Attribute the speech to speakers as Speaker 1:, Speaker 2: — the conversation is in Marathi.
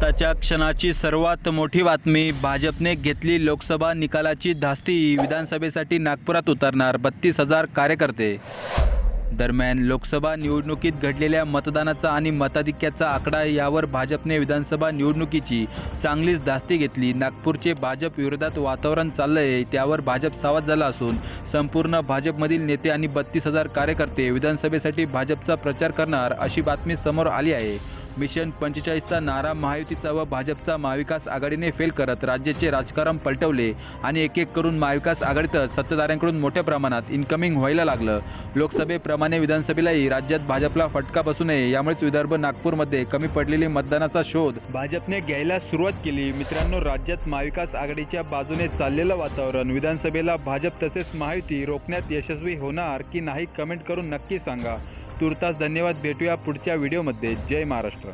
Speaker 1: आत्ताच्या क्षणाची सर्वात मोठी बातमी भाजपने घेतली लोकसभा निकालाची धास्ती विधानसभेसाठी नागपुरात उतरणार बत्तीस हजार कार्यकर्ते. दरम्यान लोकसभा निवडणुकीत घडलेल्या मतदानाचा आणि मताधिक्याचा आकडा यावर भाजपने विधानसभा निवडणुकीची चांगलीच धास्ती घेतली. नागपूरचे भाजप विरोधात वातावरण चाललंय त्यावर भाजप सावध झाला असून संपूर्ण भाजपमधील नेते आणि बत्तीस हजार कार्यकर्ते विधानसभेसाठी भाजपचा प्रचार करणार अशी बातमी समोर आली आहे. मिशन पंचेचाळीसचा नारा महायुतीचा व भाजपचा महाविकास आघाडीने फेल करत राज्याचे राजकारण पलटवले आणि एक एक करून महाविकास आघाडीतच सत्ताधाऱ्यांकडून मोठ्या प्रमाणात इन्कमिंग व्हायला लागलं. लोकसभेप्रमाणे विधानसभेलाही राज्यात भाजपला फटका बसू नये यामुळेच विदर्भ नागपूरमध्ये कमी पडलेली मतदानाचा शोध. भाजपने घ्यायला सुरुवात केली. मित्रांनो राज्यात महाविकास आघाडीच्या बाजूने चाललेलं वातावरण. विधानसभेला भाजप तसेच महायुती रोखण्यात यशस्वी होणार की नाही कमेंट करून नक्की सांगा. तुर्तास धन्यवाद. भेटूया पुढच्या व्हिडिओमध्ये. जय महाराष्ट्र.